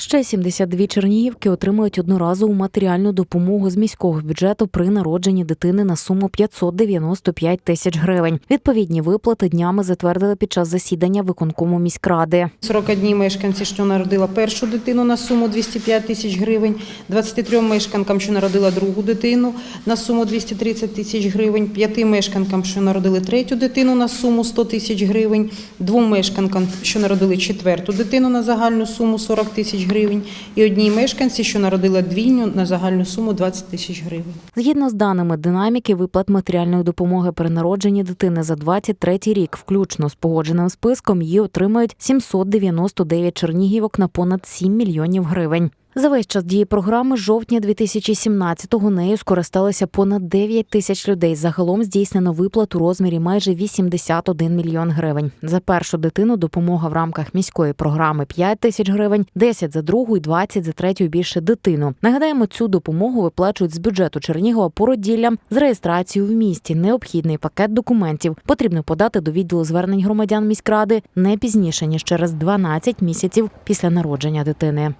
Ще 72 чернігівки отримують одноразову матеріальну допомогу з міського бюджету при народженні дитини на суму 595 тисяч гривень. Відповідні виплати днями затвердили під час засідання виконкому міськради. 41 мешканці, що народила першу дитину на суму 205 тисяч гривень, 23 мешканкам, що народила другу дитину на суму 230 тисяч гривень, 5 мешканкам, що народили третю дитину на суму 100 тисяч гривень, двом мешканкам, що народили четверту дитину на загальну суму 40 тисяч гривень, і одній мешканці, що народила двійню на загальну суму 20 тисяч гривень. Згідно з даними динаміки виплат матеріальної допомоги при народженні дитини за 23 рік, включно з погодженим списком, її отримають 799 чернігівок на понад 7 мільйонів гривень. За весь час дії програми з жовтня 2017-го нею скористалися понад 9 тисяч людей. Загалом здійснено виплат у розмірі майже 81 мільйон гривень. За першу дитину допомога в рамках міської програми 5 тисяч гривень, 10 за другу і 20 за третю більше дитину. Нагадаємо, цю допомогу виплачують з бюджету Чернігова породіллям з реєстрацією в місті. Необхідний пакет документів потрібно подати до відділу звернень громадян міськради не пізніше ніж через 12 місяців після народження дитини.